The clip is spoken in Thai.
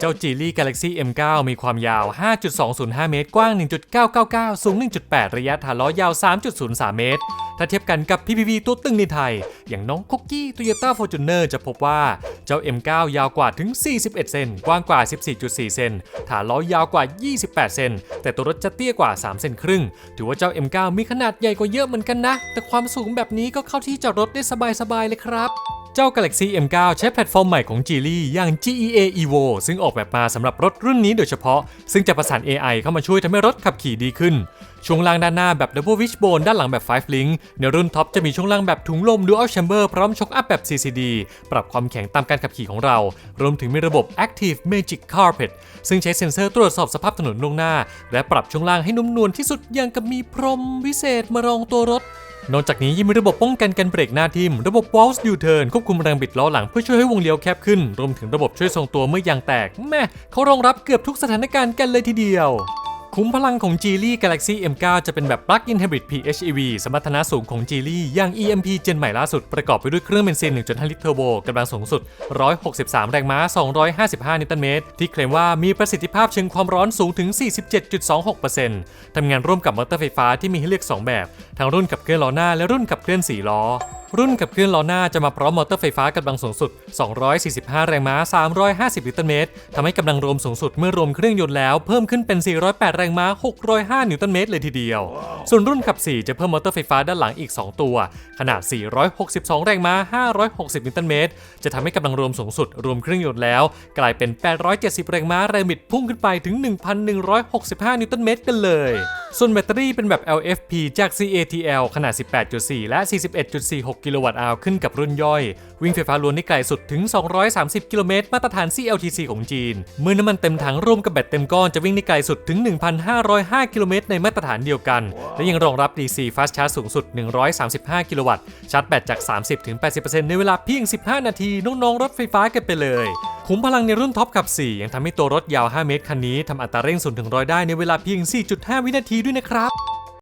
เจ้า Geely Galaxy M9 มีความยาว 5.205 เมตร กว้าง 1.999 สูง 1.8 ระยะฐานล้อยาว 3.03 เมตร ถ้าเทียบกันกับ PPV ตัวตึงในไทย อย่างน้องคุกกี้ Toyota Fortuner จะพบว่าเจ้า M9 ยาวกว่าถึง 41 เซน กว้างกว่า 14.4 เซน ฐานล้อยาวกว่า 28 เซน แต่ตัวรถจะเตี้ยกว่า 3 เซนครึ่ง ถือว่าเจ้า M9 มีขนาดใหญ่กว่าเยอะเหมือนกันนะ แต่ความสูงแบบนี้ก็เข้าที่จอดรถได้สบายๆเลยครับ เจ้า Galaxy M9 ใช้แพลตฟอร์มใหม่ของ Geely อย่าง GEA Evo ซึ่งออกแบบมาสำหรับรถรุ่นนี้โดยเฉพาะ ซึ่งจะประสาน AI เข้ามาช่วยทำให้รถขับขี่ดีขึ้น ช่วงล่างด้านหน้าแบบ Double Wishbone ด้านหลังแบบ 5 Link ในรุ่นท็อปจะมีช่วงล่างแบบถุงลม Dual Chamber พร้อมช็อคอัพแบบ CCD ปรับความแข็งตามการขับขี่ของเรา รวมถึงมีระบบ Active Magic Carpet ซึ่งใช้เซ็นเซอร์ตรวจสอบสภาพถนนล่วงหน้า และปรับช่วงล่างให้นุ่มนวลที่สุดอย่างกับมีพรมวิเศษมารองตัวรถ นอกจากนี้ยังมีระบบป้องกันการเบรกหน้าทิ่มระบบวอลส์ยูเทิร์นควบคุมแรงบิดล้อหลังเพื่อช่วยให้วงเลี้ยวแคบขึ้น รวมถึงระบบช่วยทรงตัวเมื่อยางแตกแม่เขารองรับเกือบทุกสถานการณ์กันเลยทีเดียว คุ้มพลังของ Geely Galaxy M9 จะเป็นแบบ Plug-in Hybrid PHEV สมรรถนะสูงของ Geely อย่าง EMP เจนใหม่ล่าสุด ประกอบไปด้วยเครื่องเบนซิน 1.5 ลิตรเทอร์โบกำลังสูงสุด 163 แรงม้า 255 นิวตันเมตร ที่เคลมว่ามีประสิทธิภาพเชิงความร้อนสูงถึง 47.26%ทำงานร่วมกับมอเตอร์ไฟฟ้าที่มีให้เลือก 2 แบบ ทั้งรุ่นขับเคลื่อนล้อหน้าและรุ่นขับเคลื่อน4ล้อ รุ่นขับเคลื่อนล้อหน้าจะมาพร้อมมอเตอร์ไฟฟ้ากำลังสูงสุด 245 แรงม้า 350ลิวตรเมตรทำให้กำลังรวมสูงสุดเมื่อรวมเครื่องยนต์แล้วเพิ่มขึ้นเป็น 408 แรงม้า 605 นิวตันเมตรเลยทีเดียว ส่วนรุ่นขับ 4 จะเพิ่มมอเตอร์ไฟฟ้าด้านหลังอีก 2 ตัว ขนาด 462 แรงม้า 560 นิวตันเมตร จะทำให้กำลังรวมสูงสุดรวมเครื่องยนต์แล้ว กลายเป็น 870 แรงม้าแรงบิดพุ่งขึ้นไปถึง 1,165 นิวตันเมตรกันเลยส่วนแบตเตอรี่เป็นแบบ LFP จาก CATL ขนาด 18.4 และ 41.46 กิโลวัตต์อาวขึ้นกับรุ่นย่อย วิ่งไฟฟ้าล้วนได้ไกลสุดถึง 230 กิโลเมตรมาตรฐาน CLTC ของจีน เมื่อน้ำมันเต็มถังรวมกับแบตเต็มก้อนจะวิ่งได้ไกลสุดถึง 1,505 กิโลเมตรในมาตรฐานเดียวกัน และยังรองรับ DC Fast Charge สูงสุด 135 กิโลวัตต์ชาร์จแบตจาก 30-80%ในเวลาเพียง 15 นาทีน้องๆรถไฟฟ้ากันไปเลย ขุมพลังในรุ่นท็อปขับ 4 ยังทำให้ตัวรถยาว 5 เมตรคันนี้ทำอัตราเร่ง0ถึง100 ได้ในเวลาเพียง 4.5 วินาทีด้วยนะครับ